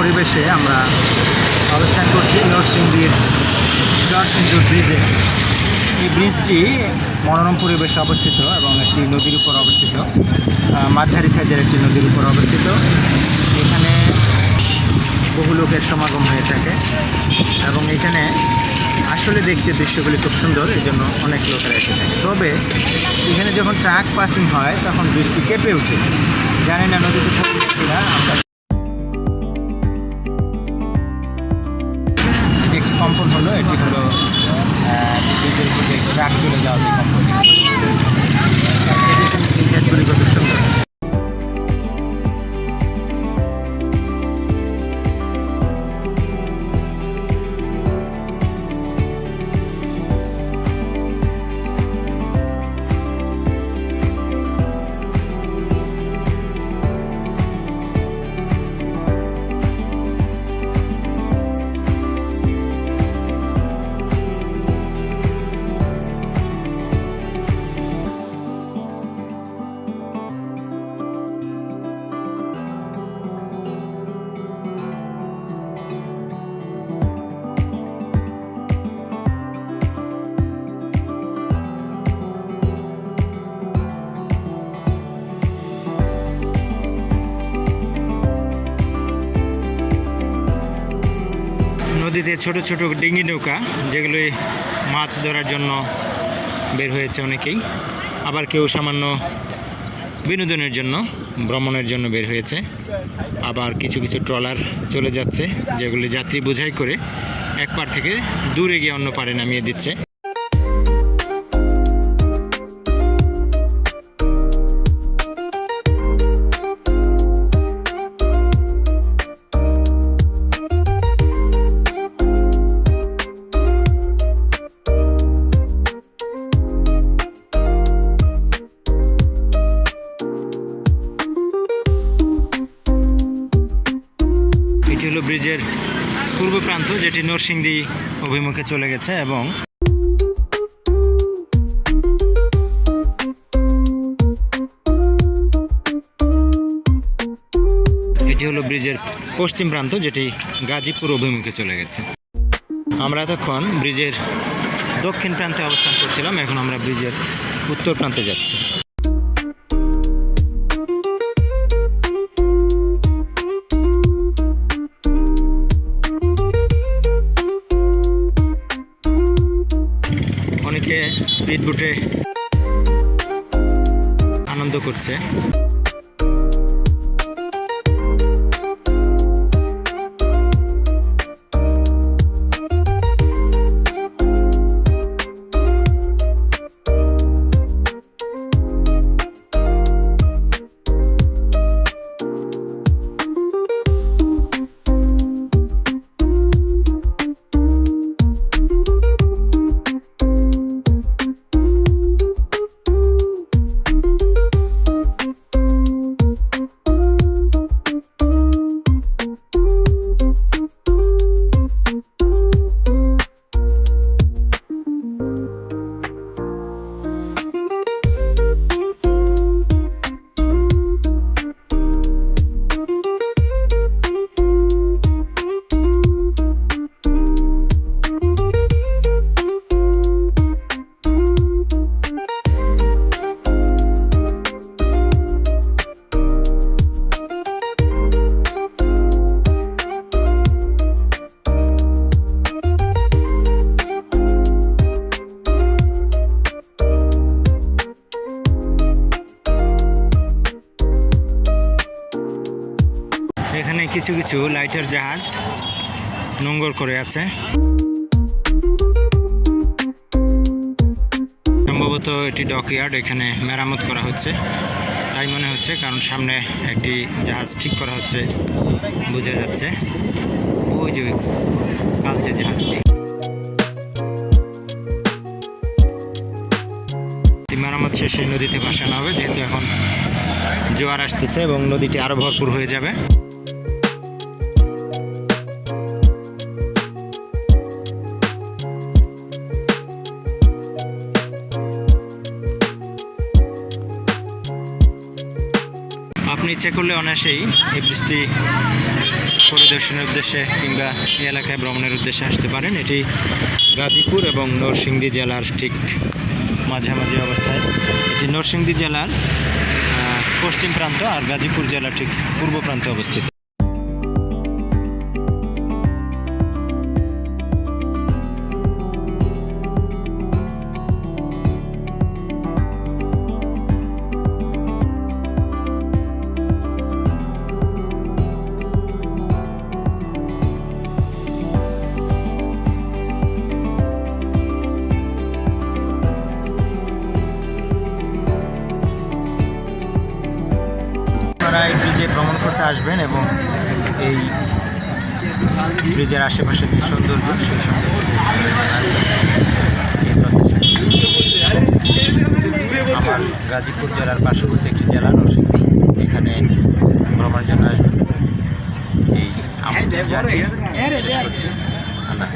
পরিবেশে আমরা অবস্থান করছি নরসিংদীর চরসিংদুর ব্রিজে। এই ব্রিজটি মনোরম পরিবেশে অবস্থিত এবং একটি নদীর উপর অবস্থিত। মাঝারি সাইজের একটি নদীর উপর অবস্থিত। এখানে বহু লোকের সমাগম হয়ে থাকে এবং এখানে আসলে দেখতে দৃশ্যগুলি খুব সুন্দর এই জন্য অনেক লোকেরা এসে থাকে। তবে এখানে যখন ট্রাক পাসিং হয়, তখন বৃষ্টি কেঁপে ওঠে। জানি না নদীতে আমরা দিয়ে ট্রাক চলে যাওয়া যে নদীতে ছোট ছোট ডিঙ্গি নৌকা যেগুলি মাছ ধরার জন্য বের হয়েছে অনেকেই। আবার কেউ সামান্য বিনোদনের জন্য, ভ্রমণের জন্য বের হয়েছে। আবার কিছু কিছু ট্রলার চলে যাচ্ছে, যেগুলি যাত্রী বোঝাই করে এক পার থেকে দূরে গিয়ে অন্য পারে নামিয়ে দিচ্ছে। এটি হলো ব্রিজের পূর্ব প্রান্ত যেটি নরসিংদী অভিমুখে চলে গেছে এবং এটি হলো ব্রিজের পশ্চিম প্রান্ত যেটি গাজীপুর অভিমুখে চলে গেছে। আমরা এতক্ষণ ব্রিজের দক্ষিণ প্রান্তে অবস্থান করছিলাম, এখন আমরা ব্রিজের উত্তর প্রান্তে যাচ্ছি। অনেকে স্পিড বোটে আনন্দ করছে। এখানে কিছু কিছু লাইটার জাহাজ নোঙ্গর করে আছে। সম্ভবত এটি ডকইয়ার্ড এখানে মেরামত করা হচ্ছে। তাই মনে হচ্ছে কারণ সামনে একটি জাহাজ ঠিক করা হচ্ছে, বোঝা যাচ্ছে। ওই যে কালচে জাহাজটি। মেরামত শেষে নদীতে ভাসানো হবে, যেহেতু এখন জোয়ার আসতেছে এবং নদীটি আরও ভরপুর হয়ে যাবে। আপনি ইচ্ছা করলে অনায়াসেই এই ব্রিজটি পরিদর্শনের উদ্দেশ্যে কিংবা এই এলাকায় ভ্রমণের উদ্দেশ্যে আসতে পারেন। এটি গাজীপুর এবং নরসিংদী জেলার ঠিক মাঝামাঝি অবস্থায়। এটি নরসিংদী জেলার পশ্চিম প্রান্ত আর গাজীপুর জেলার ঠিক পূর্ব প্রান্তে অবস্থিত। এই ব্রিজে ভ্রমণ করতে আসবেন এবং এই ব্রিজের আশেপাশে যে সৌন্দর্য, সেই সৌন্দর্য। আমার গাজীপুর জেলার পার্শ্ববর্তী একটি জেলা, নরসিংদী এখানে ভ্রমণের জন্য আসবেন এই আমাদের জার্নি শেষ করছি আল্লাহ।